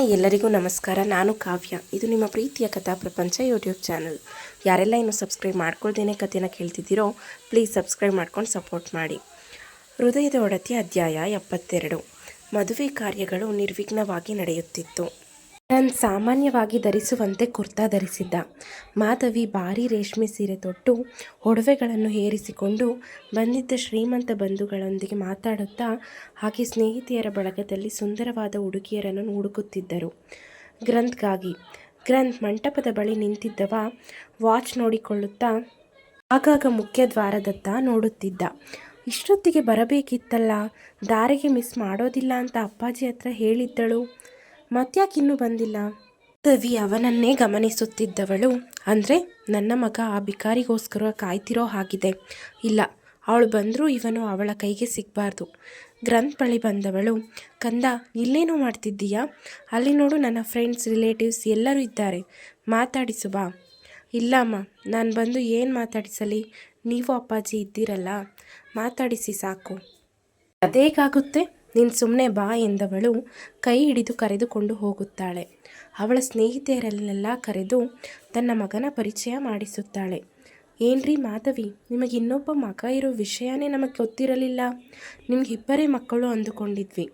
Hi ಎಲ್ಲರಿಗೂ ನಮಸ್ಕಾರ. ನಾನು ಕಾವ್ಯ. ಇದು ನಿಮ್ಮ ಪ್ರೀತಿಯ ಕಥಾ ಪ್ರಪಂಚ ಯೂಟ್ಯೂಬ್ ಚಾನಲ್ ಯಾರೆಲ್ಲ ಇನ್ನೂ ಸಬ್ಸ್ಕ್ರೈಬ್ ಮಾಡ್ಕೊಳ್ದೇನೆ ಕಥೆನ ಕೇಳ್ತಿದ್ದೀರೋ ಪ್ಲೀಸ್ ಸಬ್ಸ್ಕ್ರೈಬ್ ಮಾಡ್ಕೊಂಡು ಸಪೋರ್ಟ್ ಮಾಡಿ. ಹೃದಯದ ಒಡತಿ ಅಧ್ಯಾಯ ಎಪ್ಪತ್ತೆರಡು. ಮದುವೆ ಕಾರ್ಯಗಳು ನಿರ್ವಿಘ್ನವಾಗಿ ನಡೆಯುತ್ತಿತ್ತು. ನಾನು ಸಾಮಾನ್ಯವಾಗಿ ಧರಿಸುವಂತೆ ಕುರ್ತಾ ಧರಿಸಿದ್ದ. ಮಾಧವಿ ಭಾರೀ ರೇಷ್ಮೆ ಸೀರೆ ತೊಟ್ಟು ಒಡವೆಗಳನ್ನು ಹೇರಿಸಿಕೊಂಡು ಬಂದಿದ್ದ ಶ್ರೀಮಂತ ಬಂಧುಗಳೊಂದಿಗೆ ಮಾತಾಡುತ್ತಾ ಹಾಗೆ ಸ್ನೇಹಿತೆಯರ ಬಳಗದಲ್ಲಿ ಸುಂದರವಾದ ಹುಡುಗಿಯರನ್ನು ಹುಡುಕುತ್ತಿದ್ದರು. ಗ್ರಂಥ್ಗಾಗಿ, ಗ್ರಂಥ್ ಮಂಟಪದ ಬಳಿ ನಿಂತಿದ್ದವ ವಾಚ್ ನೋಡಿಕೊಳ್ಳುತ್ತಾ ಆಗಾಗ ಮುಖ್ಯ ದ್ವಾರದತ್ತ ನೋಡುತ್ತಿದ್ದ. ಇಷ್ಟೊತ್ತಿಗೆ ಬರಬೇಕಿತ್ತಲ್ಲ, ದಾರಿಗೆ ಮಿಸ್ ಮಾಡೋದಿಲ್ಲ ಅಂತ ಅಪ್ಪಾಜಿ ಹತ್ರ ಹೇಳಿದ್ದಳು. ಮತ್ಯಾಕೆ ಇನ್ನೂ ಬಂದಿಲ್ಲ? ರವಿ ಅವನನ್ನೇ ಗಮನಿಸುತ್ತಿದ್ದವಳು. ಅಂದರೆ ನನ್ನ ಮಗ ಆ ಬಿಕಾರಿಗೋಸ್ಕರ ಕಾಯ್ತಿರೋ ಹಾಗಿದೆ. ಇಲ್ಲ, ಅವಳು ಬಂದರೂ ಇವನು ಅವಳ ಕೈಗೆ ಸಿಗಬಾರ್ದು. ಗ್ರಂಥ್ ಬಳಿ ಬಂದವಳು, ಕಂದ, ಇಲ್ಲೇನೋ ಮಾಡ್ತಿದ್ದೀಯಾ? ಅಲ್ಲಿ ನೋಡು ನನ್ನ ಫ್ರೆಂಡ್ಸ್, ರಿಲೇಟಿವ್ಸ್ ಎಲ್ಲರೂ ಇದ್ದಾರೆ. ಮಾತಾಡಿಸು ಬಾ. ಇಲ್ಲಮ್ಮ ನಾನು ಬಂದು ಏನು ಮಾತಾಡಿಸಲಿ? ನೀವು ಅಪ್ಪಾಜಿ ಇದ್ದೀರಲ್ಲ, ಮಾತಾಡಿಸಿ ಸಾಕು. ಅದೇಗಾಗುತ್ತೆ? ನೀನು ಸುಮ್ಮನೆ ಬಾ ಎಂದವಳು ಕೈ ಹಿಡಿದು ಕರೆದುಕೊಂಡು ಹೋಗುತ್ತಾಳೆ. ಅವಳ ಸ್ನೇಹಿತೆಯರಲ್ಲೆಲ್ಲ ಕರೆದು ತನ್ನ ಮಗನ ಪರಿಚಯ ಮಾಡಿಸುತ್ತಾಳೆ. ಏನ್ರಿ ಮಾಧವಿ, ನಿಮಗೆ ಇನ್ನೊಬ್ಬ ಮಗ ಇರೋ ವಿಷಯನೇ ನಮಗೆ ಗೊತ್ತಿರಲಿಲ್ಲ. ನಿಮ್ಗೆ ಇಬ್ಬರೇ ಮಕ್ಕಳು ಅಂದುಕೊಂಡಿದ್ವಿ.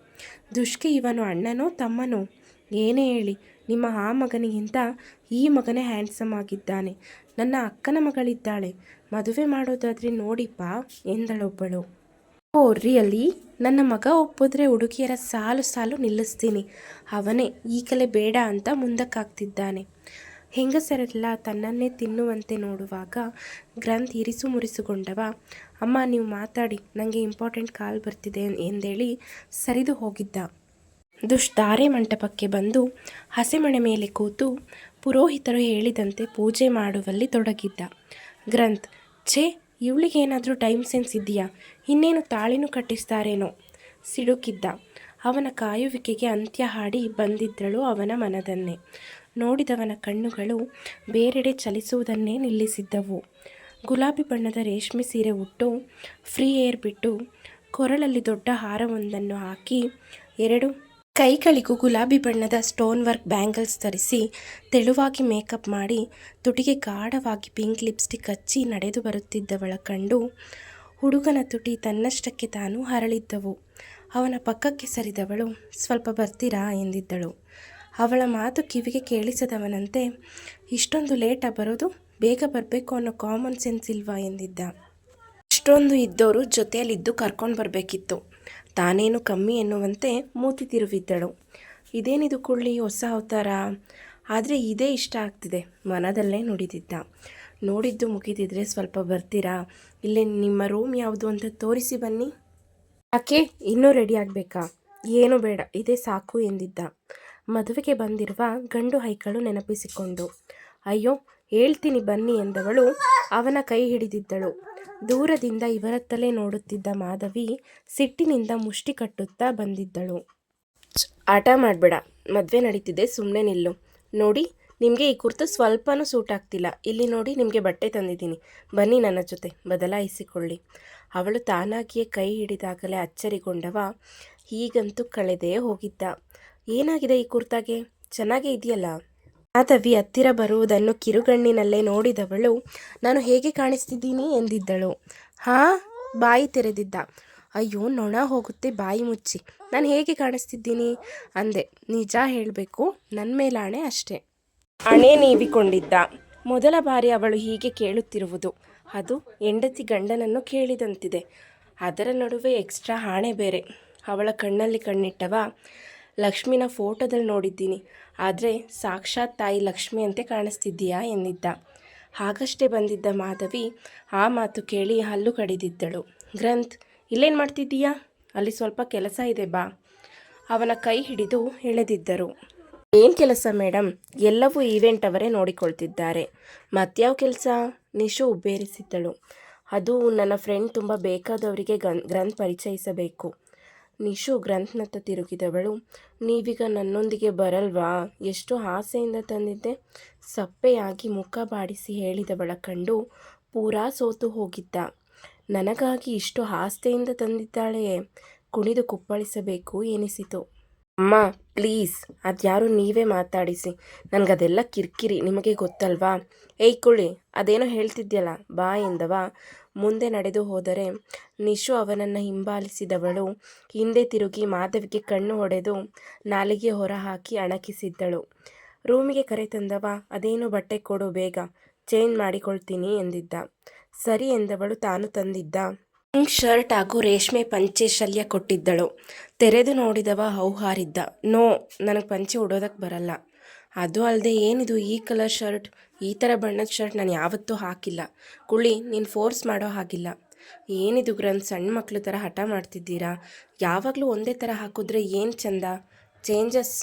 ದುಷ್ಕೆ ಇವನು ಅಣ್ಣನೋ ತಮ್ಮನೋ? ಏನೇ ಹೇಳಿ, ನಿಮ್ಮ ಆ ಮಗನಿಗಿಂತ ಈ ಮಗನೇ ಹ್ಯಾಂಡ್ಸಮ್ ಆಗಿದ್ದಾನೆ. ನನ್ನ ಅಕ್ಕನ ಮಗಳಿದ್ದಾಳೆ. ಮದುವೆ ಮಾಡೋದಾದರೆ ನೋಡಿಪ್ಪ ಎಂದಳೊಬ್ಬಳು. ಓ, ರಿಯಲಿ? ನನ್ನ ಮಗ ಒಪ್ಪಿದ್ರೆ ಹುಡುಗಿಯರ ಸಾಲು ಸಾಲು ನಿಲ್ಲಿಸ್ತೀನಿ. ಅವನೇ ಈಗಲೇ ಬೇಡ ಅಂತ ಮುಂದಕ್ಕಾಗ್ತಿದ್ದಾನೆ. ಹೆಂಗಸರೆಲ್ಲ ತನ್ನನ್ನೇ ತಿನ್ನುವಂತೆ ನೋಡುವಾಗ ಗ್ರಂಥ್ ಇರಿಸು ಮುರಿಸುಗೊಂಡವ, ಅಮ್ಮ, ನೀವು ಮಾತಾಡಿ ನನಗೆ ಇಂಪಾರ್ಟೆಂಟ್ ಕಾಲ್ ಬರ್ತಿದೆ ಎಂದೇಳಿ ಸರಿದು ಹೋಗಿದ್ದ. ದುಷ್ಧಾರೆ ಮಂಟಪಕ್ಕೆ ಬಂದು ಹಸೆಮಣೆ ಮೇಲೆ ಕೂತು ಪುರೋಹಿತರು ಹೇಳಿದಂತೆ ಪೂಜೆ ಮಾಡುವಲ್ಲಿ ತೊಡಗಿದ್ದ. ಗ್ರಂಥ್, ಛೇ ಇವಳಿಗೇನಾದರೂ ಟೈಮ್ ಸೆನ್ಸ್ ಇದೆಯಾ ಇನ್ನೇನು ತಾಳಿನೂ ಕಟ್ಟಿಸ್ತಾರೇನೋ? ಸಿಡುಕಿದ್ದ. ಅವನ ಕಾಯುವಿಕೆಗೆ ಅಂತ್ಯ ಹಾಡಿ ಬಂದಿದ್ದಳು ಅವನ ಮನದನ್ನೇ. ನೋಡಿದವನ ಕಣ್ಣುಗಳು ಬೇರೆಡೆ ಚಲಿಸುವುದನ್ನೇ ನಿಲ್ಲಿಸಿದ್ದವು. ಗುಲಾಬಿ ಬಣ್ಣದ ರೇಷ್ಮೆ ಸೀರೆ ಉಟ್ಟು, ಫ್ರೀ ಏರ್ ಬಿಟ್ಟು, ಕೊರಳಲ್ಲಿ ದೊಡ್ಡ ಹಾರವೊಂದನ್ನು ಹಾಕಿ, ಎರಡು ಕೈಗಳಿಗೂ ಗುಲಾಬಿ ಬಣ್ಣದ ಸ್ಟೋನ್ ವರ್ಕ್ ಬ್ಯಾಂಗಲ್ಸ್ ಧರಿಸಿ ತೆಳುವಾಗಿ ಮೇಕಪ್ ಮಾಡಿ ತುಟಿಗೆ ಗಾಢವಾಗಿ ಪಿಂಕ್ ಲಿಪ್ಸ್ಟಿಕ್ ಹಚ್ಚಿ ನಡೆದು ಬರುತ್ತಿದ್ದವಳ ಕಂಡು ಹುಡುಗನ ತುಟಿ ತನ್ನಷ್ಟಕ್ಕೆ ತಾನು ಹರಳಿದ್ದವು. ಅವನ ಪಕ್ಕಕ್ಕೆ ಸರಿದವಳು, ಸ್ವಲ್ಪ ಬರ್ತೀರಾ? ಎಂದಿದ್ದಳು. ಅವಳ ಮಾತು ಕಿವಿಗೆ ಕೇಳಿಸದವನಂತೆ, ಇಷ್ಟೊಂದು ಲೇಟ ಬರೋದು? ಬೇಗ ಬರಬೇಕು ಅನ್ನೋ ಕಾಮನ್ ಸೆನ್ಸ್ ಇಲ್ವಾ? ಎಂದಿದ್ದ. ಅಷ್ಟೊಂದು ಇದ್ದವರು ಜೊತೆಯಲ್ಲಿದ್ದು ಕರ್ಕೊಂಡು ಬರಬೇಕಿತ್ತು. ತಾನೇನು ಕಮ್ಮಿ ಎನ್ನುವಂತೆ ಮೂತಿ ತಿರುವಿದ್ದಳು. ಇದೇನಿದು ಕುಳ್ಳಿ, ಹೊಸ ಅವತಾರ? ಆದರೆ ಇದೇ ಇಷ್ಟ ಆಗ್ತಿದೆ. ಮನದಲ್ಲೇ ನುಡಿದಿದ್ದ. ನೋಡಿದ್ದು ಮುಗಿದಿದ್ರೆ ಸ್ವಲ್ಪ ಬರ್ತೀರಾ? ಇಲ್ಲೇ ನಿಮ್ಮ ರೂಮ್ ಯಾವುದು ಅಂತ ತೋರಿಸಿ ಬನ್ನಿ. ಯಾಕೆ? ಇನ್ನೂ ರೆಡಿ ಆಗಬೇಕಾ? ಏನು ಬೇಡ, ಇದೇ ಸಾಕು ಎಂದಿದ್ದ. ಮದುವೆಗೆ ಬಂದಿರುವ ಗಂಡು ಹೈಕಳು ನೆನಪಿಸಿಕೊಂಡು, ಅಯ್ಯೋ, ಹೇಳ್ತೀನಿ ಬನ್ನಿ ಎಂದವಳು ಅವನ ಕೈ ಹಿಡಿದಿದ್ದಳು. ದೂರದಿಂದ ಇವರತ್ತಲೇ ನೋಡುತ್ತಿದ್ದ ಮಾಧವಿ ಸಿಟ್ಟಿನಿಂದ ಮುಷ್ಟಿ ಕಟ್ಟುತ್ತಾ ಬಂದಿದ್ದಳು. ಆಟ ಮಾಡಬೇಡ. ಮದುವೆ ನಡೀತಿದೆ ಸುಮ್ಮನೆ ನಿಲ್ಲು. ನೋಡಿ, ನಿಮಗೆ ಈ ಕುರ್ತು ಸ್ವಲ್ಪನೂ ಸೂಟ್ ಆಗ್ತಿಲ್ಲ. ಇಲ್ಲಿ ನೋಡಿ, ನಿಮಗೆ ಬಟ್ಟೆ ತಂದಿದ್ದೀನಿ. ಬನ್ನಿ ನನ್ನ ಜೊತೆ, ಬದಲಾಯಿಸಿಕೊಳ್ಳಿ. ಅವಳು ತಾನಾಗಿಯೇ ಕೈ ಹಿಡಿದಾಗಲೇ ಅಚ್ಚರಿಗೊಂಡವ ಹೀಗಂತೂ ಕಳೆದೇ ಹೋಗಿದ್ದ. ಏನಾಗಿದೆ ಈ ಕುರ್ತಾಗೆ? ಚೆನ್ನಾಗೇ ಇದೆಯಲ್ಲ? ಮಾಧವಿ ಹತ್ತಿರ ಬರುವುದನ್ನು ಕಿರುಗಣ್ಣಿನಲ್ಲೇ ನೋಡಿದವಳು, ನಾನು ಹೇಗೆ ಕಾಣಿಸ್ತಿದ್ದೀನಿ? ಎಂದಿದ್ದಳು. ಹಾ, ಬಾಯಿ ತೆರೆದಿದ್ದ. ಅಯ್ಯೋ, ನೊಣ ಹೋಗುತ್ತೆ ಬಾಯಿ ಮುಚ್ಚಿ. ನಾನು ಹೇಗೆ ಕಾಣಿಸ್ತಿದ್ದೀನಿ? ಅಂದೆ. ನಿಜ ಹೇಳಬೇಕು ನನ್ನ ಮೇಲಾಣೆ ಅಷ್ಟೇ. ಅಣೆ ನೀವಿಕೊಂಡಿದ್ದ. ಮೊದಲ ಬಾರಿ ಅವಳು ಹೀಗೆ ಕೇಳುತ್ತಿರುವುದು. ಅದು ಹೆಂಡತಿ ಗಂಡನನ್ನು ಕೇಳಿದಂತಿದೆ. ಅದರ ನಡುವೆ ಎಕ್ಸ್ಟ್ರಾ ಹಾಣೆ ಬೇರೆ. ಅವಳ ಕಣ್ಣಲ್ಲಿ ಕಣ್ಣಿಟ್ಟವ. ಲಕ್ಷ್ಮಿನ ಫೋಟೋದಲ್ಲಿ ನೋಡಿದ್ದೀನಿ. ಆದರೆ ಸಾಕ್ಷಾತ್ ತಾಯಿ ಲಕ್ಷ್ಮಿ ಅಂತೆ ಕಾಣಿಸ್ತಿದ್ದೀಯಾ ಎಂದಿದ್ದ. ಹಾಗಷ್ಟೇ ಬಂದಿದ್ದ ಮಾಧವಿ ಆ ಮಾತು ಕೇಳಿ ಹಲ್ಲು ಕಡಿದಿದ್ದಳು. ಗ್ರಂಥ್, ಇಲ್ಲೇನು ಮಾಡ್ತಿದ್ದೀಯಾ? ಅಲ್ಲಿ ಸ್ವಲ್ಪ ಕೆಲಸ ಇದೆ ಬಾ. ಅವನ ಕೈ ಹಿಡಿದು ಎಳೆದಿದ್ದರು. ಏನು ಕೆಲಸ ಮೇಡಮ್ ಎಲ್ಲವೂ ಈವೆಂಟ್ ಅವರೇ ನೋಡಿಕೊಳ್ತಿದ್ದಾರೆ. ಮತ್ಯಾವ ಕೆಲಸ? ನಿಶು ಉಬ್ಬೇರಿಸಿದ್ದಳು. ಅದು ನನ್ನ ಫ್ರೆಂಡ್ ತುಂಬ ಬೇಕಾದವರಿಗೆ ಗನ್, ಗ್ರಂಥ್ ಪರಿಚಯಿಸಬೇಕು. ನಿಶು ಗ್ರಂಥನತ್ತ ತಿರುಗಿದವಳು, ನೀವೀಗ ನನ್ನೊಂದಿಗೆ ಬರಲ್ವಾ? ಎಷ್ಟು ಆಸೆಯಿಂದ ತಂದಿದ್ದೆ. ಸಪ್ಪೆಯಾಗಿ ಮುಖ ಬಾಡಿಸಿ ಹೇಳಿದವಳ ಕಂಡು ಪೂರಾ ಸೋತು ಹೋಗಿದ್ದ. ನನಗಾಗಿ ಇಷ್ಟು ಆಸ್ತೆಯಿಂದ ತಂದಿದ್ದಾಳೆ. ಕುಣಿದು ಕುಪ್ಪಳಿಸಬೇಕು ಎನಿಸಿತು. ಅಮ್ಮ, ಪ್ಲೀಸ್, ಅದ್ಯಾರು ನೀವೇ ಮಾತಾಡಿಸಿ. ನನಗದೆಲ್ಲ ಕಿರಿಕಿರಿ, ನಿಮಗೆ ಗೊತ್ತಲ್ವಾ? ಏಯ್ ಕುಳಿ ಅದೇನೋ ಹೇಳ್ತಿದ್ಯಲ್ಲ, ಬಾ ಎಂದವ. ಮುಂದೆ ನಡೆದು ಹೋದರೆ ನಿಶು ಅವನನ್ನು ಹಿಂಬಾಲಿಸಿದವಳು. ಹಿಂದೆ ತಿರುಗಿ ಮಾಧವಿಗೆ ಕಣ್ಣು ಹೊಡೆದು ನಾಲಿಗೆ ಹೊರಹಾಕಿ ಅಣಕಿಸಿದ್ದಳು. ರೂಮಿಗೆ ಕರೆ ತಂದವ, ಅದೇನು ಬಟ್ಟೆ ಕೊಡು ಬೇಗ, ಚೇಂಜ್ ಮಾಡಿಕೊಳ್ತೀನಿ ಎಂದಿದ್ದ. ಸರಿ ಎಂದವಳು ತಾನು ತಂದಿದ್ದ. ಪಿಂಕ್ ಶರ್ಟ್ ಹಾಗೂ ರೇಷ್ಮೆ ಪಂಚೆ ಶಲ್ಯ ಕೊಟ್ಟಿದ್ದಳು. ತೆರೆದು ನೋಡಿದವ ಹೌಹಾರಿದ್ದ. ನೋ, ನನಗೆ ಪಂಚೆ ಉಡೋದಕ್ಕೆ ಬರಲ್ಲ. ಅದು ಅಲ್ಲದೆ ಏನಿದು ಈ ಕಲರ್ ಶರ್ಟ್ ಈ ಥರ ಬಣ್ಣದ ಶರ್ಟ್ ನಾನು ಯಾವತ್ತೂ ಹಾಕಿಲ್ಲ. ಕುಳಿ ನೀನು ಫೋರ್ಸ್ ಮಾಡೋ ಹಾಗಿಲ್ಲ. ಏನಿದು ಗ್ರಂಥ ಸಣ್ಣ ಮಕ್ಕಳು ಥರ ಹಠ ಮಾಡ್ತಿದ್ದೀರಾ? ಯಾವಾಗಲೂ ಒಂದೇ ಥರ ಹಾಕಿದ್ರೆ ಏನು ಚಂದ? ಚೇಂಜಸ್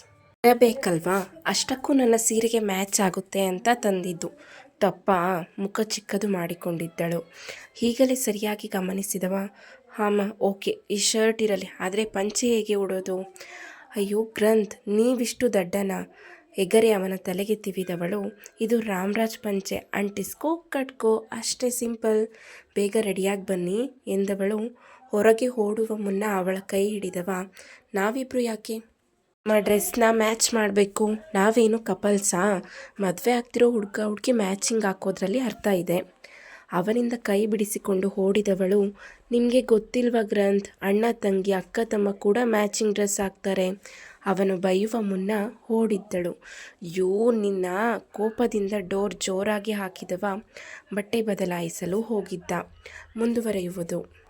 ಇರಬೇಕಲ್ವಾ ಅಷ್ಟಕ್ಕೂ ನನ್ನ ಸೀರೆಗೆ ಮ್ಯಾಚ್ ಆಗುತ್ತೆ ಅಂತ ತಂದಿದ್ದು. ತಪ್ಪ, ಮುಖ ಚಿಕ್ಕದು ಮಾಡಿಕೊಂಡಿದ್ದಳು. ಹೀಗಲೇ ಸರಿಯಾಗಿ ಗಮನಿಸಿದವ? ಹಾಂ ಓಕೆ, ಈ ಶರ್ಟ್ ಇರಲಿ. ಆದರೆ ಪಂಚೆ ಹೇಗೆ ಉಡೋದು? ಅಯ್ಯೋ, ಗ್ರಂಥ್, ನೀವಿಷ್ಟು ದಡ್ಡನ? ಎಗರೆ ಅವನ ತಲೆಗೆ ತಿವಿದವಳು, ಇದು ರಾಮರಾಜ್ ಪಂಚೆ ಅಂಟಿಸ್ಕೋ ಕಟ್ಕೋ ಅಷ್ಟೇ ಸಿಂಪಲ್, ಬೇಗ ರೆಡಿಯಾಗಿ ಬನ್ನಿ, ಎಂದವಳು. ಹೊರಗೆ ಓಡುವ ಮುನ್ನ ಅವಳ ಕೈ ಹಿಡಿದವ. ನಾವಿಬ್ರು ಯಾಕೆ? ನಮ್ಮ ಡ್ರೆಸ್ನ ಮ್ಯಾಚ್ ಮಾಡಬೇಕು. ನಾವೇನು ಕಪಲ್ಸಾ? ಮದುವೆ ಆಗ್ತಿರೋ ಹುಡುಗ ಹುಡುಗಿ ಮ್ಯಾಚಿಂಗ್ ಹಾಕೋದ್ರಲ್ಲಿ ಅರ್ಥ ಇದೆ. ಅವನಿಂದ ಕೈ ಬಿಡಿಸಿಕೊಂಡು ಓಡಿದವಳು. ನಿಮಗೆ ಗೊತ್ತಿಲ್ವ ಗ್ರಂಥ್? ಅಣ್ಣ, ತಂಗಿ, ಅಕ್ಕ, ತಮ್ಮ ಕೂಡ ಮ್ಯಾಚಿಂಗ್ ಡ್ರೆಸ್ ಹಾಕ್ತಾರೆ. ಅವನು ಬೈಯುವ ಮುನ್ನ ಓಡಿದ್ದಳು. ಯೋ, ನಿನ್ನ ಕೋಪದಿಂದ ಡೋರ್ ಜೋರಾಗಿ ಹಾಕಿದವ. ಬಟ್ಟೆ ಬದಲಾಯಿಸಲು ಹೋಗಿದ್ದ. ಮುಂದುವರೆಯುವುದು.